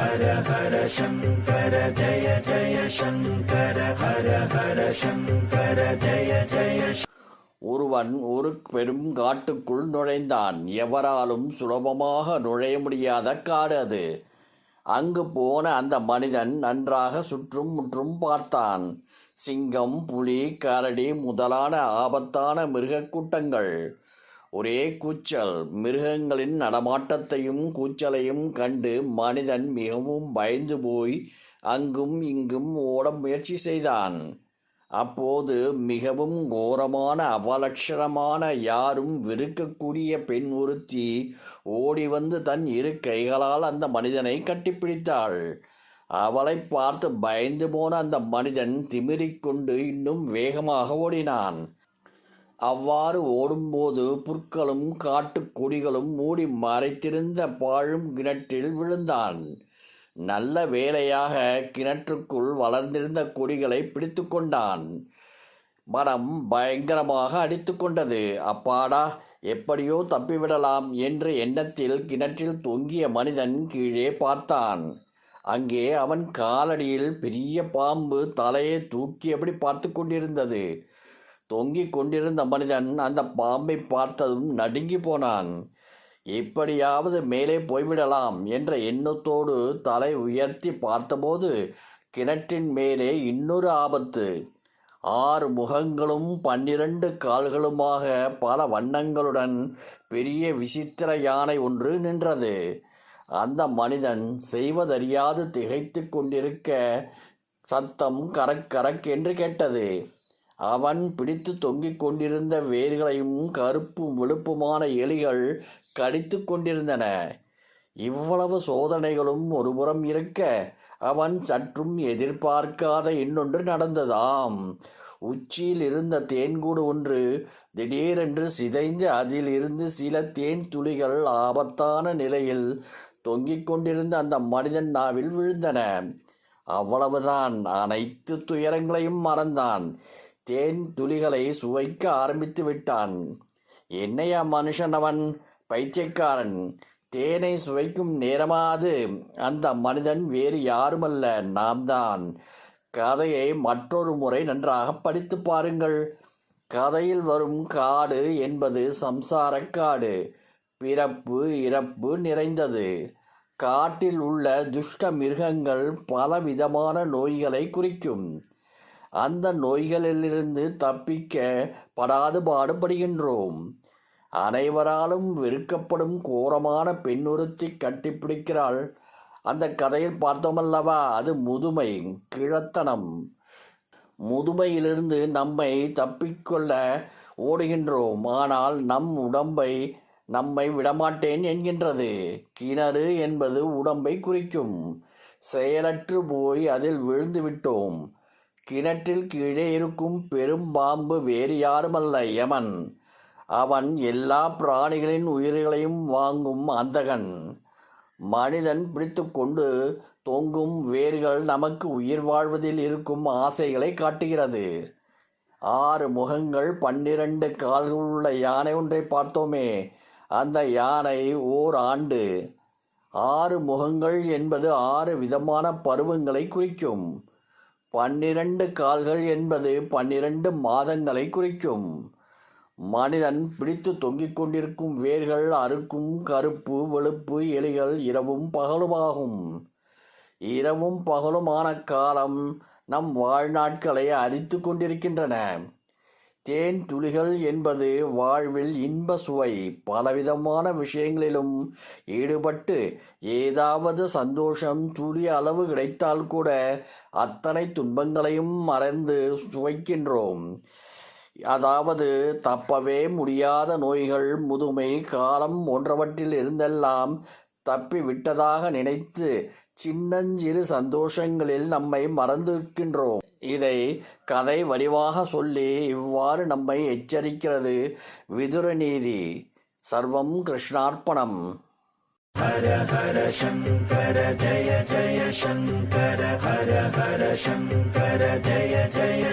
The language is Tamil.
ஹர ஹர சங்கர ஜய ஜய சங்கர ஹர ஹர சங்கர ஜய ஜய ஒருவன் ஒரு பெரும் காட்டுக்குள் நுழைந்தான். எவராலும் சுலபமாக நுழைய முடியாத காடு அது. அங்கு போன அந்த மனிதன் நன்றாக சுற்றும் முற்றும் பார்த்தான். சிங்கம் புலி கரடி முதலான ஆபத்தான மிருகக் கூட்டங்கள். ஒரே கூச்சல். மிருகங்களின் நடமாட்டத்தையும் கூச்சலையும் கண்டு மனிதன் மிகவும் பயந்து போய் அங்கும் இங்கும் ஓட முயற்சி செய்தான். அப்போது மிகவும் கோரமான அவலட்சணமான யாரும் வெறுக்கக்கூடிய பெண் ஒருத்தி ஓடி வந்து தன் இரு கைகளால் அந்த மனிதனை கட்டிப்பிடித்தாள். அவளை பார்த்து பயந்து போன அந்த மனிதன் திமிரிக்கொண்டு இன்னும் வேகமாக ஓடினான். அவ்வாறு ஓடும்போது புற்களும் காட்டுக் கொடிகளும் மூடி மறைத்திருந்த பாழும் கிணற்றில் விழுந்தான். நல்ல வேலையாக கிணற்றுக்குள் வளர்ந்திருந்த கொடிகளை பிடித்து கொண்டான். மனம் பயங்கரமாக அடித்து கொண்டது. அப்பாடா எப்படியோ தப்பிவிடலாம் என்ற எண்ணத்தில் கிணற்றில் தொங்கிய மனிதன் கீழே பார்த்தான். அங்கே அவன் காலடியில் பெரிய பாம்பு தலையை தூக்கியபடி பார்த்து கொண்டிருந்தது. தொங்கிக் கொண்டிருந்த மனிதன் அந்த பாம்பை பார்த்ததும் நடுங்கி போனான். எப்படியாவது மேலே போய்விடலாம் என்ற எண்ணத்தோடு தலை உயர்த்தி பார்த்தபோது கிணற்றின் மேலே இன்னொரு ஆபத்து. ஆறு முகங்களும் பன்னிரண்டு கால்களுமாக பல வண்ணங்களுடன் பெரிய விசித்திர யானை ஒன்று நின்றது. அந்த மனிதன் செய்வதறியாது திகைத்து கொண்டிருக்க சத்தம் கரக் கரக் என்று கேட்டது. அவன் பிடித்து தொங்கிக் கொண்டிருந்த வேர்களையும் கருப்பும் வெளுப்புமான எலிகள் கடித்து கொண்டிருந்தன. இவ்வளவு சோதனைகளும் ஒருபுறம் இருக்க அவன் சற்றும் எதிர்பார்க்காத இன்னொன்று நடந்ததாம். உச்சியில் இருந்த தேன்கூடு ஒன்று திடீரென்று சிதைந்து அதில் இருந்து சில தேன் துளிகள் ஆபத்தான நிலையில் தொங்கிக் கொண்டிருந்த அந்த மனிதன் நாவில் விழுந்தன. அவ்வளவுதான். அனைத்து துயரங்களையும் மறந்தான். தேன் துளிகளை சுவைக்க ஆரம்பித்து விட்டான். என்னையா மனுஷன் அவன் பைத்தியக்காரன். தேனை சுவைக்கும் நேரமாது. அந்த மனிதன் வேறு யாருமல்ல. நாம் தான் கதையை மற்றொரு முறை நன்றாக படித்து பாருங்கள். கதையில் வரும் காடு என்பது சம்சார காடு. பிறப்பு இறப்பு நிறைந்தது. காட்டில் உள்ள துஷ்ட மிருகங்கள் பலவிதமான நோய்களை குறிக்கும். அந்த நோய்களிலிருந்து தப்பிக்க படாது பாடுபடுகின்றோம். அனைவராலும் வெறுக்கப்படும் கோரமான பெண்ணொருத்தி கட்டிப்பிடிக்கிறாள். அந்த கதையில் பார்த்தோமல்லவா அது முதுமை கிழத்தனம். முதுமையிலிருந்து நம்மை தப்பிக்கொள்ள ஓடுகின்றோம். ஆனால் நம் உடம்பை நம்மை விடமாட்டேன் என்கின்றது. கிணறு என்பது உடம்பை குறிக்கும். செயலற்று போய் அதில் விழுந்து விட்டோம் கிணற்றில் கீழே இருக்கும் பெரும் பாம்பு வேறு யாருமல்ல யமன். அவன் எல்லா பிராணிகளின் உயிர்களையும் வாங்கும் அந்தகன். மனிதன் பிடித்து கொண்டு தொங்கும் வேர்கள் நமக்கு உயிர் வாழ்வதில் இருக்கும் ஆசைகளை காட்டுகிறது. ஆறு முகங்கள் பன்னிரண்டு கால்களுள்ள யானை ஒன்றை பார்த்தோமே அந்த யானை ஓர் ஆண்டு. ஆறு முகங்கள் என்பது ஆறு விதமான பருவங்களை குறிக்கும். பன்னிரண்டு கால்கள் என்பது பன்னிரண்டு மாதங்களை குறிக்கும். மனிதன் பிடித்து தொங்கிக் கொண்டிருக்கும் வேர்கள் அறுக்கும் கருப்பு வெளுப்பு எலிகள் இரவும் பகலுமாகும். இரவும் பகலுமான காலம் நம் வாழ்நாட்களை அரித்து கொண்டிருக்கின்றன. தேன் துளிகள் என்பது வாழ்வில் இன்ப சுவை. பலவிதமான விஷயங்களிலும் ஈடுபட்டு ஏதாவது சந்தோஷம் துளி அளவு கிடைத்தால் கூட அத்தனை துன்பங்களையும் மறந்து சுவைக்கின்றோம். அதாவது தப்பவே முடியாத நோய்கள் முதுமை காலம் போன்றவற்றில் இருந்தெல்லாம் தப்பி விட்டதாக நினைத்து சின்னஞ்சிறு சந்தோஷங்களில் நம்மை மறந்திருக்கின்றோம். இதை கதை வடிவாக சொல்லி இவ்வாறு நம்மை எச்சரிக்கிறது. விதுரநீதி சர்வம் கிருஷ்ணார்ப்பணம். ஹர ஹர சங்கர ஜய ஜய சங்கர ஹர ஹர சங்கர ஜய ஜய